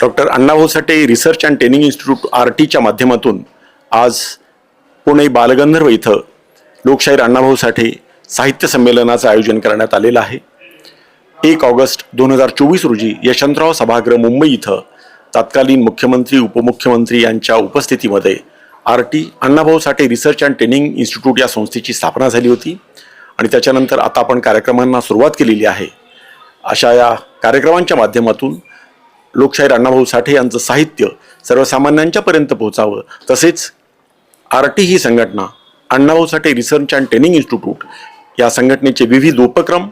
Doctor Annabhau Sathe research and training institute R टीच्या माध्यमातून आज पुणे बालगंधर्व इथं लोकशाहीर अण्णाभाऊ साठे साहित्य संमेलनाचं आयोजन करण्यात आलेलं आहे. एक ऑगस्ट दोन हजार चोवीस रोजी यशवंतराव सभागृह मुंबई इथं तत्कालीन मुख्यमंत्री उपमुख्यमंत्री यांच्या उपस्थितीमध्ये R T Annabhau Sathe research and training institute या संस्थेची स्थापना झाली होती आणि त्याच्यानंतर आता आपण कार्यक्रमांना सुरुवात केलेली आहे. अशा या कार्यक्रमांच्या माध्यमातून लोकशाहीर अण्णाभाऊ साठे यांचं साहित्य सर्वसामान्यांच्यापर्यंत पोहोचावं. तसेच आर टी ही संघटना Annabhau Sathe research and training institute या संघटनेचे विविध उपक्रम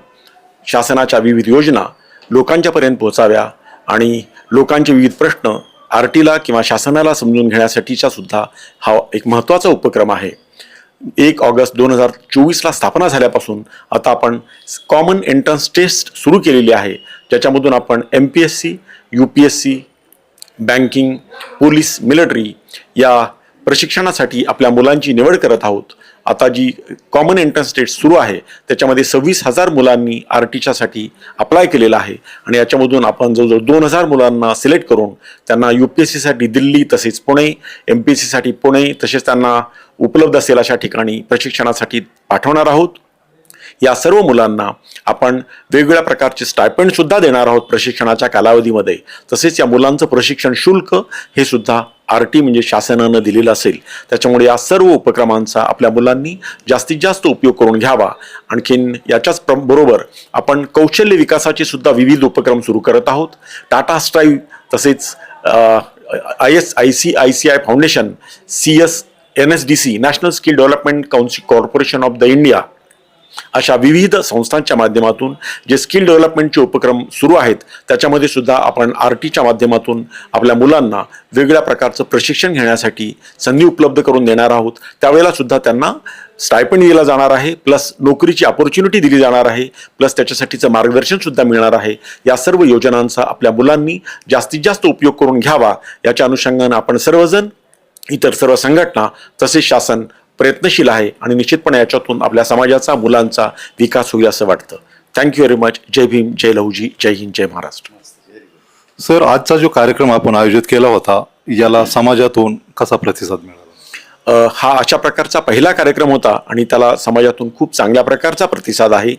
शासनाच्या विविध योजना लोकांच्यापर्यंत पोहोचाव्या आणि लोकांचे विविध प्रश्न आर टीला किंवा शासनाला समजून घेण्यासाठीचा सुद्धा हा एक महत्त्वाचा उपक्रम आहे. एक ऑगस्ट दोन हजार चोवीसला स्थापना झाल्यापासून आता आपण कॉमन एंट्रन्स टेस्ट सुरू केलेली आहे. ज्याच्यामधून आपण M P S C U P S C banking police military या प्रशिक्षणासाठी आपल्या मुलांची निवड करत आहोत. आता जी कॉमन एंट्रन्स टेस्ट सुरू आहे त्याच्यामध्ये सव्वीस हजार मुलांनी आर टीच्यासाठी अप्लाय केलेला आहे. आणि याच्यामधून आपण जवळजवळ दोन हजार मुलांना सिलेक्ट करून त्यांना यू पी एस सीसाठी दिल्ली तसेच पुणे एम पी एस सीसाठी पुणे तसेच त्यांना उपलब्ध असेल अशा ठिकाणी प्रशिक्षणासाठी पाठवणार आहोत. या सर्व मुलांना आपण वेगवेगळ्या प्रकारचे स्टायपंडसुद्धा देणार आहोत प्रशिक्षणाच्या कालावधीमध्ये. तसेच या मुलांचं प्रशिक्षण शुल्क हे सुद्धा आर टी म्हणजे शासनानं दिलेलं असेल. त्याच्यामुळे या सर्व उपक्रमांचा आपल्या मुलांनी जास्तीत जास्त उपयोग करून घ्यावा. आणखीन याच्याच प्र बरोबर आपण कौशल्य विकासाचे सुद्धा विविध उपक्रम सुरू करत आहोत. टाटा स्ट्राईव्ह तसेच I S I C I C I foundation C S N S D C National Skill Development Council Corporation of the India अशा विविध संस्थांच्या माध्यमातून जे स्किल डेव्हलपमेंटचे उपक्रम सुरू आहेत त्याच्यामध्ये सुद्धा आपण आर टीच्या माध्यमातून आपल्या मुलांना वेगळ्या प्रकारचं प्रशिक्षण घेण्यासाठी संधी उपलब्ध करून देणार आहोत. त्यावेळेला सुद्धा त्यांना स्टायपंड दिला जाणार आहे प्लस नोकरीची ऑपॉर्च्युनिटी दिली जाणार आहे प्लस त्याच्यासाठीचं मार्गदर्शन सुद्धा मिळणार आहे. या सर्व योजनांचा आपल्या मुलांनी जास्तीत जास्त उपयोग करून घ्यावा याच्या अनुषंगानं आपण सर्वजण इतर सर्व संघटना तसेच शासन प्रयत्नशील आहे आणि निश्चितपणे याच्यातून आपल्या समाजाचा मुलांचा विकास होईल असं वाटतं. थँक्यू व्हेरी मच जय भीम जय लहुजी जय हिंद जय महाराष्ट्र. सर आजचा जो कार्यक्रम आपण आयोजित केला होता याला समाजातून कसा प्रतिसाद मिळाला? हा अशा प्रकारचा पहिला कार्यक्रम होता आणि त्याला समाजातून खूप चांगल्या प्रकारचा प्रतिसाद आहे.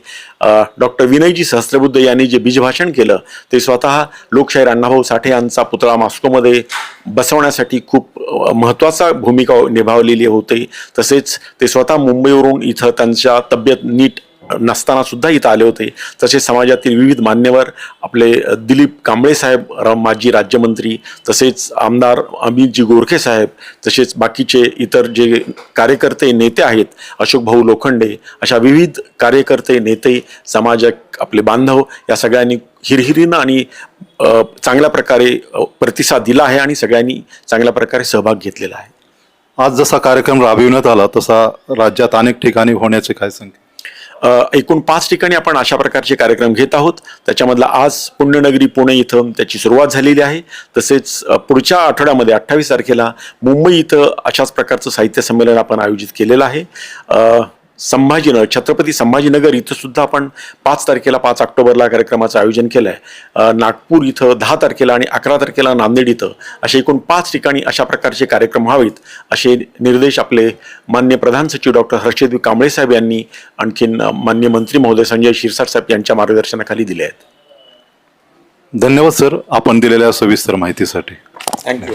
डॉक्टर विनयजी सहस्त्रबुद्ध यांनी जे बीजभाषण केलं ते स्वतः लोकशाहीर अण्णाभाऊ साठे यांचा पुतळा मॉस्कोमध्ये बसवण्यासाठी खूप महत्त्वाचा भूमिका निभावलेली होती. तसेच ते स्वतः मुंबईवरून इथं त्यांच्या तब्येत नीट नसताना सुद्धा इथं आले होते. तसेच समाजातील विविध मान्यवर आपले दिलीप कांबळे साहेब माजी राज्यमंत्री तसेच आमदार अमितजी गोरखे साहेब तसेच बाकीचे इतर जे कार्यकर्ते नेते आहेत अशोक भाऊ लोखंडे अशा विविध कार्यकर्ते नेते समाजक आपले बांधव या सगळ्यांनी हिरहिरीनं आणि चांगल्या प्रकारे प्रतिसाद दिला आहे आणि सगळ्यांनी चांगल्या प्रकारे सहभाग घेतलेला आहे. आज जसा कार्यक्रम राबविण्यात आला तसा राज्यात अनेक ठिकाणी होण्याचे काय संकेत? एकूण पाच ठिकाणी आपण अशा प्रकारचे कार्यक्रम घेत आहोत. त्याच्यामधला आज पुण्यनगरी पुणे इथं त्याची सुरुवात झालेली आहे. तसेच पुढच्या आठवड्यामध्ये अठ्ठावीस तारखेला मुंबई इथं अशाच प्रकारचं साहित्य संमेलन आपण आयोजित केलेलं आहे. संभाजीनगर छत्रपती संभाजीनगर इथं सुद्धा आपण पाच तारखेला पाच ऑक्टोबरला कार्यक्रमाचं आयोजन केलं आहे नागपूर इथं दहा तारखेला आणि अकरा तारखेला नांदेड इथं असे एकूण पाच ठिकाणी अशा प्रकारचे कार्यक्रम व्हावेत असे निर्देश आपले मान्य प्रधान सचिव डॉक्टर हर्षदेव कांबळे साहेब यांनी आणखीन मान्य मंत्री महोदय संजय शिरसाट साहेब यांच्या मार्गदर्शनाखाली दिले आहेत. धन्यवाद सर. आपण दिलेल्या सविस्तर माहितीसाठी. थँक्यू